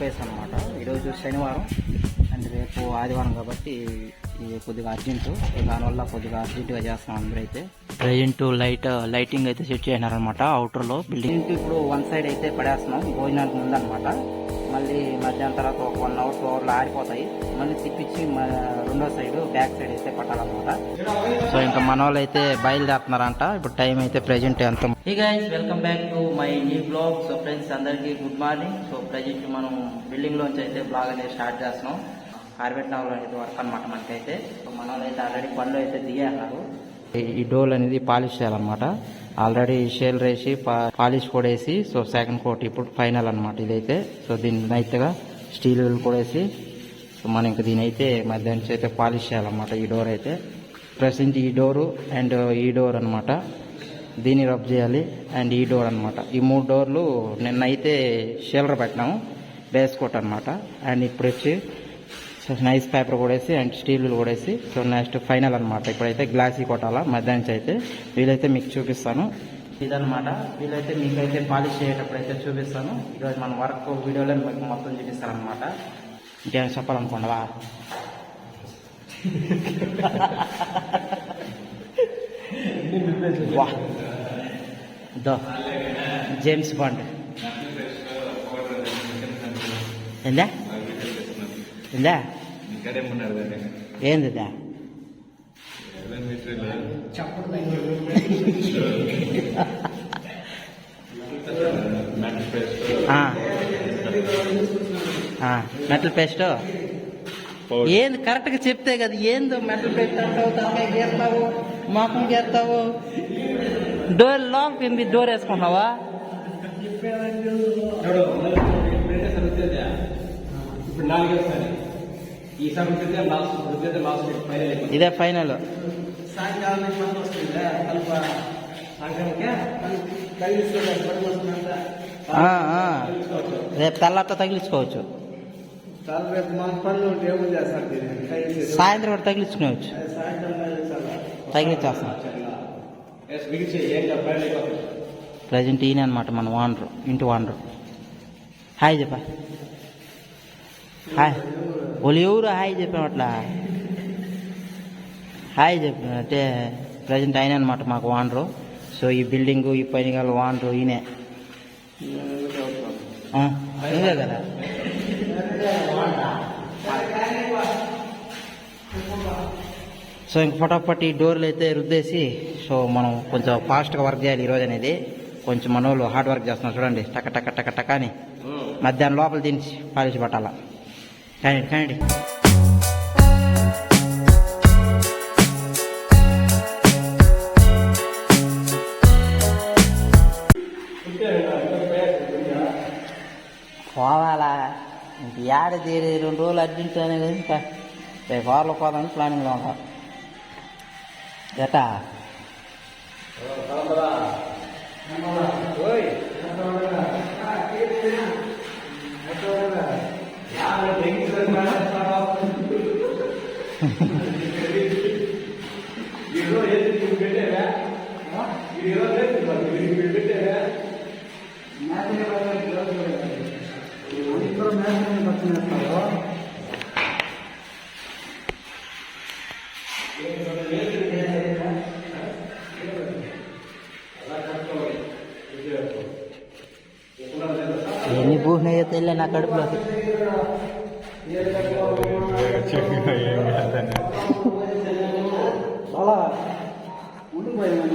గ్రూపేస్ అనమాట ఈరోజు శనివారం అండ్ రేపు ఆదివారం కాబట్టి ఇది కొద్దిగా అర్జెంటు దానివల్ల కొద్దిగా అర్జెంటుగా చేస్తున్నాం అందరూ అయితే ప్రజెంట్ లైట్ లైటింగ్ అయితే సెట్ చేసినారనమాట అవుటర్లో బిల్డింగ్ ఇప్పుడు వన్ సైడ్ అయితే పడేస్తున్నాం భోజనానికి ముందనమాట మళ్ళీ మధ్యాహ్నం తర్వాత ఒక వన్ అవర్ టూ అవర్లో ఆరిపోతాయి. మళ్ళీ తిప్పించి రెండో సైడ్ బ్యాక్ సైడ్ అయితే పట్టాలన్నమాట. సో ఇంకా మన వాళ్ళు అయితే బయలుదేరుతున్నారంట. ఇప్పుడు టైం అయితే ప్రెజెంట్ ఎంత guys welcome back to my new blog so friends అందరికీ గుడ్ మార్నింగ్ సో ప్రెజెంట్ మనం బిల్డింగ్ లోంచి అయితే బ్లాగ్ అనేది స్టార్ట్ చేస్తున్నాం. ఆర్బెట్ నగర్లో అయితే వర్క్ అనమాట మనకైతే. సో మన వాళ్ళు అయితే ఆల్రెడీ పనులు అయితే దిగేస్తున్నారు ఈ- డోల్ అనేది పాలిష్ చేయాలన్నమాట. ఆల్రెడీ షేల్ వేసి పా- పాలిష్ కూడా వేసి సో సెకండ్ కోట్ ఇప్పుడు ఫైనల్ అనమాట ఇదైతే. సో దీన్ని నైట్గా స్టీల్ కూడా వేసి సో మనం ఇంకా దీని అయితే మధ్యాహ్నం నుంచి అయితే పాలిష్ చేయాలన్నమాట ఈ డోర్ అయితే. ప్రెసెంట్ ఈ డోరు అండ్ uh, ఈ డోర్ అనమాట దీన్ని రబ్ చేయాలి అండ్ ఈ డోర్ అనమాట ఈ మూడు డోర్లు నిన్నైతే అయితే షీలర్ పెట్టినాము బేస్ కోట్ అనమాట అండ్ ఇప్పుడు వచ్చి సో నైస్ పేపర్ కూడా వేసి అండ్ స్టీల్ కూడా వేసి సో నెక్స్ట్ ఫైనల్ అనమాట ఇప్పుడైతే గ్లాసీ కొట్టాలా మధ్యాహ్నం అయితే. వీలైతే మీకు చూపిస్తాను. ఇదనమాట వీలైతే మీకైతే పాలిష్ చేసేటప్పుడు అయితే చూపిస్తాను. ఈరోజు మన వర్క్ వీడియోలో మీకు మొత్తం చూపిస్తాను అనమాట ఇంకేమైనా చెప్పాలనుకోండవా దో. జేమ్స్ బాండ్ ఏందా? ఏందా? ఏంది ఇదా? ఆ. ఆ, మెటల్ పేస్ట్ ఏంది కరెక్ట్గా చెప్తే కదా ఏందో మెటల్ పేస్ట్ అంటావు తలకాయ గేస్తావు మాకం గేస్తావు డోర్ లాక్ కింది డోర్ వేసుకుంటావా ఇప్పుడు లాస్ట్ లాస్ట్ ఫైనల్ ఇదే ఫైనల్ సాయంకాలం నుంచి పని వస్తుంది కలుప సాయంకాలంకే? కలిగిస్తుంది పని వస్తుందంట రేపు తెల్లట తగిలించుకోవచ్చు. సాయంత్రం కూడా తగిలించుకోవచ్చు. తగిలించేస్తాం. ప్రజెంట్ ఈయన అనమాట మన వానరు ఇంటి వానరు హాయ్ చెప్ప. హాయ్. వాళ్ళు ఎవరు హాయ్ చెప్పినట్లా? హాయ్ చెప్పిన అంటే ప్రజెంట్ ఆయన అనమాట మాకు వానరు సో ఈ బిల్డింగ్ ఈ పైన గల వానరు ఈయనే. నువ్వే కదా? సో ఇంక ఫటాఫట్ ఈ డోర్లు అయితే రుద్దేసి సో మనం కొంచెం ఫాస్ట్గా వర్క్ చేయాలి ఈరోజు అనేది. కొంచెం మన హార్డ్ వర్క్ చేస్తున్నారు చూడండి. టక టక టక టక అని. మధ్యాహ్నం లోపల దించి పాలిష్ పట్టాల. కానీ కానీ పోవాలా? ఇంక ఏడ తీరి రెండు రోజులు అర్జెంట్ అనేది ఇంకా. రేపు వారంలో పోదామని ప్లానింగ్లో ఉంటాం ఎట్టా ఎన్ని పూసినాయో తెలియ నా కడుపులోకి అలా ఉండిపోయింది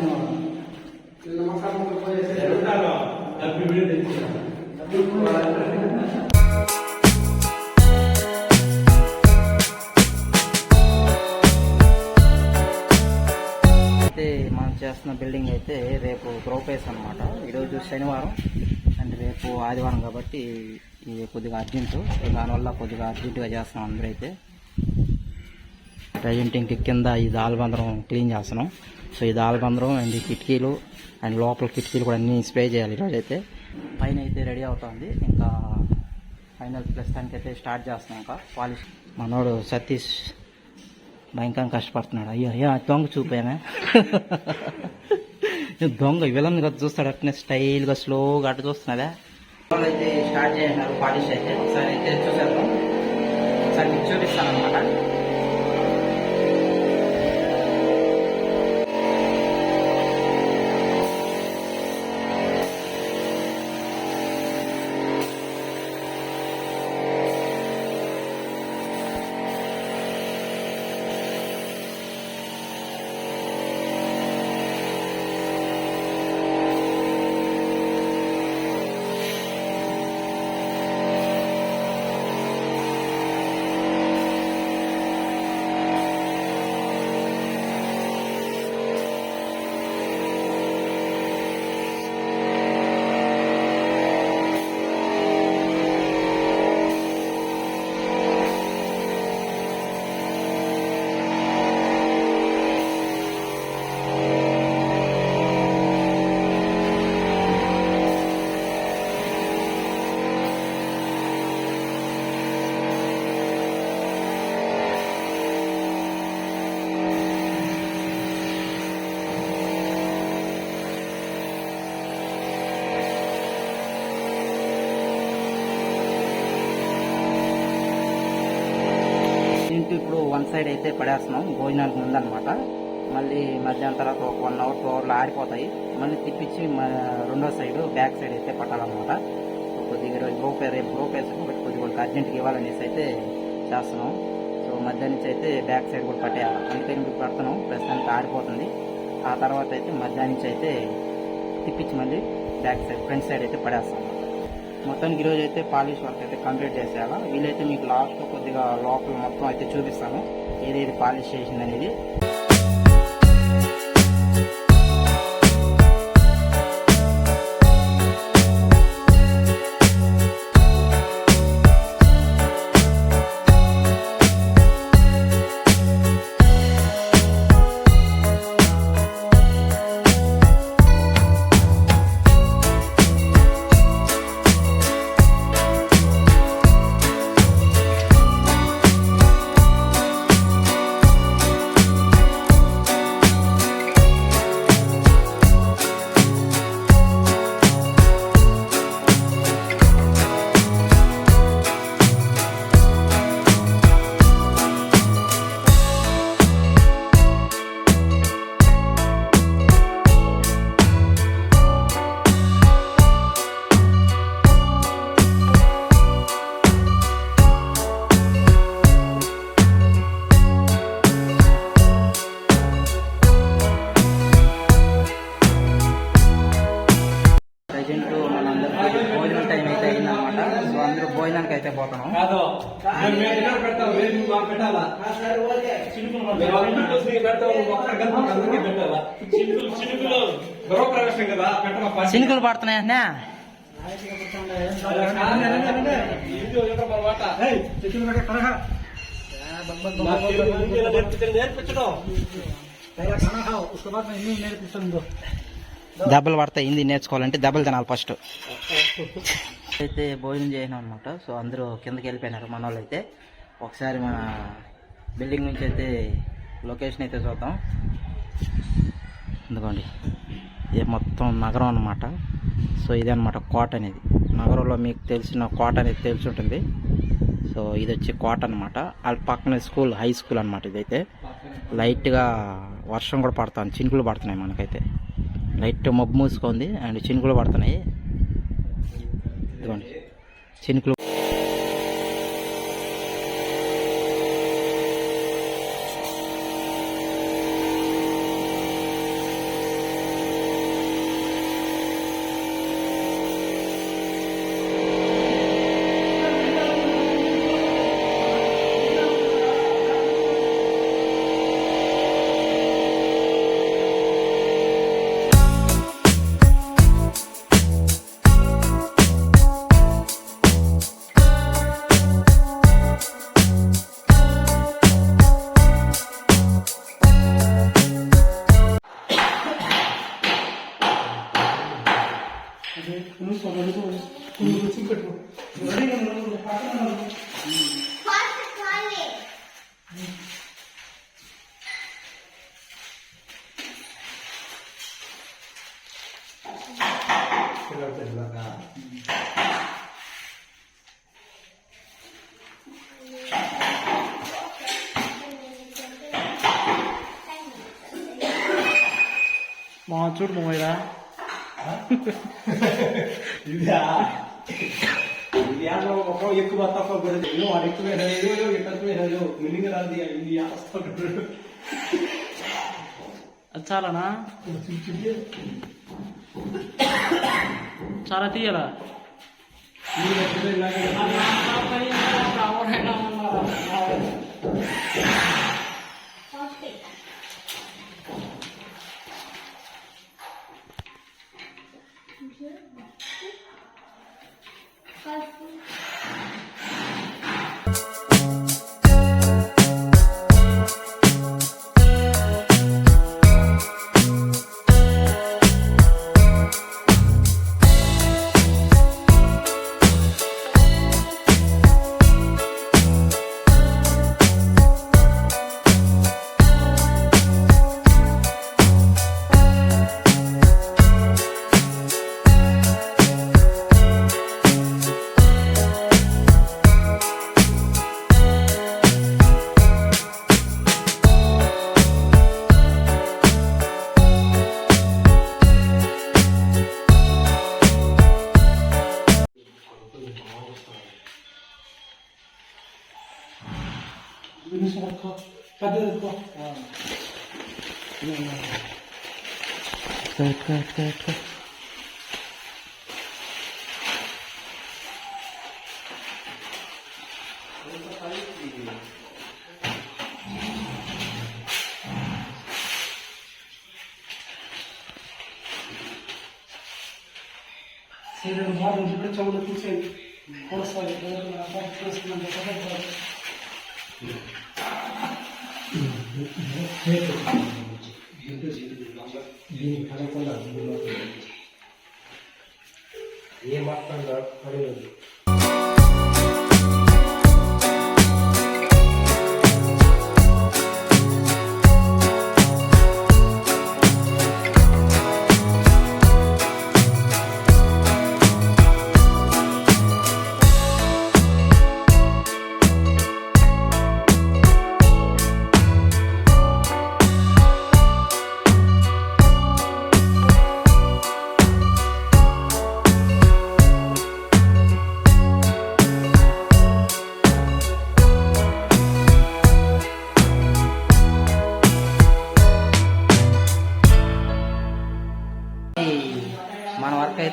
చేస్తున్న బిల్డింగ్ అయితే రేపు గ్రౌపేస్ అనమాట ఈరోజు శనివారం అండ్ రేపు ఆదివారం కాబట్టి ఇది కొద్దిగా అర్జెంటు. దానివల్ల కొద్దిగా అర్జెంటుగా చేస్తున్నాం అందరూ అయితే ప్రజెంట్ ఇంక కింద ఈ దాల్బందరం క్లీన్ చేస్తున్నాం. సో ఈ దాల్బందరం అండ్ ఈ కిటికీలు అండ్ లోపల కిటికీలు కూడా అన్నీ స్ప్రే చేయాలి ఈరోజు అయితే పైన అయితే రెడీ అవుతుంది. ఇంకా ఫైనల్ ప్రస్తుతానికి అయితే స్టార్ట్ చేస్తున్నాం ఇంకా. పాలిష్ మనోడు సతీష్ భయంకరంగా కష్టపడుతున్నాడు. అయ్యో అయ్యో ఆ దొంగ చూపామే దొంగ విలన్ కదా చూస్తాడు అట్నే స్టైల్గా స్లోగా అటు చూస్తున్నాడా? అయితే స్టార్ట్ చేసినారు పాలిష్ అయితే. ఒకసారి అయితే చూసేద్దాం. ఒకసారి చూపిస్తాను అనమాట సైడ్ అయితే పడేస్తున్నాం. భోజనానికి ముందు అనమాట మళ్ళీ మధ్యాహ్నం తర్వాత ఒక వన్ అవర్ టూ అవర్లో ఆరిపోతాయి. మళ్ళీ తిప్పించి రెండో సైడ్ బ్యాక్ సైడ్ అయితే పట్టాలన్నమాట. కొద్దిగా ఈరోజు గ్రూప్ రేపు గ్రూప్ వేసాం కొద్దిగా వాళ్ళకి అర్జెంట్గా ఇవ్వాలనేసి అయితే చేస్తున్నాం. సో మధ్యాహ్నం నుంచి అయితే బ్యాక్ సైడ్ కూడా పట్టేయాలి. అందుకని ఇప్పుడు పడుతున్నాం. ప్రస్తుతానికి ఆరిపోతుంది. ఆ తర్వాత అయితే మధ్యాహ్నం నుంచి అయితే తిప్పించి మళ్ళీ బ్యాక్ సైడ్ ఫ్రంట్ సైడ్ అయితే పడేస్తాం మొత్తానికి ఈరోజు అయితే పాలిష్ వర్క్ అయితే కంప్లీట్ చేసేయాలా? వీలైతే మీకు లాస్ట్ కొద్దిగా లోపల మొత్తం అయితే చూపిస్తాను. ఏదేది పాలిష్ చేసింది అనేది నేర్పించండి, నేర్పించడం దెబ్బలు పడతాయి హిందీ నేర్చుకోవాలంటే దెబ్బలు తినాలి ఫస్ట్. అయితే భోజనం చేసినాం అనమాట సో అందరూ కిందకి వెళ్ళిపోయినారు మన వాళ్ళు అయితే. ఒకసారి మన బిల్డింగ్ నుంచి అయితే లొకేషన్ అయితే చూద్దాం. ఎందుకోండి ఇది మొత్తం నగరం అన్నమాట. సో ఇది అనమాట కోట అనేది. నగరంలో మీకు తెలిసిన కోట అనేది తెలిసి ఉంటుంది. సో ఇది వచ్చి కోట అనమాట వాళ్ళ పక్కన స్కూల్ హై స్కూల్ అనమాట ఇదైతే. లైట్గా వర్షం కూడా పడుతుంది చినుకులు పడుతున్నాయి మనకైతే. లైట్ మబ్బు మూసుకుంది అండ్ చినుకులు పడుతున్నాయి. ఇదిగోండి చినుకులు చూడు మామయ్య ఇదా ఇది ఒక ఎక్కువ తక్కువ వాడు ఎక్కువ వేసాడు తక్కువ వేసాడు మిల్లింగ్ రాదు అది చాలానా చాలా తీయరా Kalsın. बिज़नेस में रखो शादी रखो कट कट कट कट ಸೀರೆ ಮಾಡಿ ಬಿಟ್ಟು ಚೌಡ ಕೂಸೆ ಕೊಡಿಸ್ತಾ ಇದ್ದಾರೆ మన వర్క్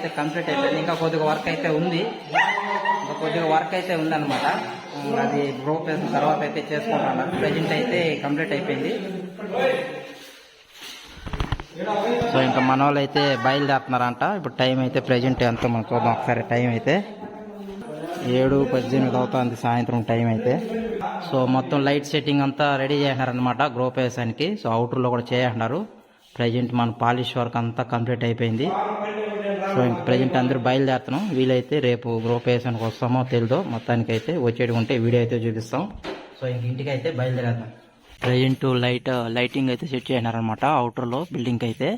అయితే కంప్లీట్ అయిపోయింది. ఇంకా కొద్దిగా వర్క్ అయితే ఉంది. ఇంకా కొద్దిగా వర్క్ అయితే ఉందన్నమాట. అనమాట అది గ్రూప్ వేసిన తర్వాత అయితే చేసుకుంటాను ప్రజెంట్ అయితే కంప్లీట్ అయిపోయింది. సో ఇంకా మన వాళ్ళు అయితే బయలుదేరుతున్నారంట. ఇప్పుడు టైం అయితే ప్రజెంట్ ఎంత మనం చూద్దాం ఒకసారి టైం అయితే. ఏడు పద్దెనిమిది అవుతుంది సాయంత్రం టైం అయితే. సో మొత్తం లైట్ సెట్టింగ్ అంతా రెడీ చేసినారనమాట గ్రోప్ వేసానికి సో అవుటర్లో కూడా చేయంటున్నారు ప్రజెంట్ మన పాలిష్ వర్క్ అంతా కంప్లీట్ అయిపోయింది. సో ప్రజెంట్ అందరూ బయలుదేరుతున్నాం. వీలైతే రేపు గ్రూప్ వేసానికి వస్తామో తెలియదు మొత్తానికి అయితే వచ్చేటి ఉంటే వీడియో అయితే చూపిస్తాం. సో ఇంక ఇంటికి అయితే బయలుదేరేద్దాం. ప్రజెంట్ లైట్ లైటింగ్ అయితే సెట్ చేసినారనమాట అవుటర్లో బిల్డింగ్ అయితే.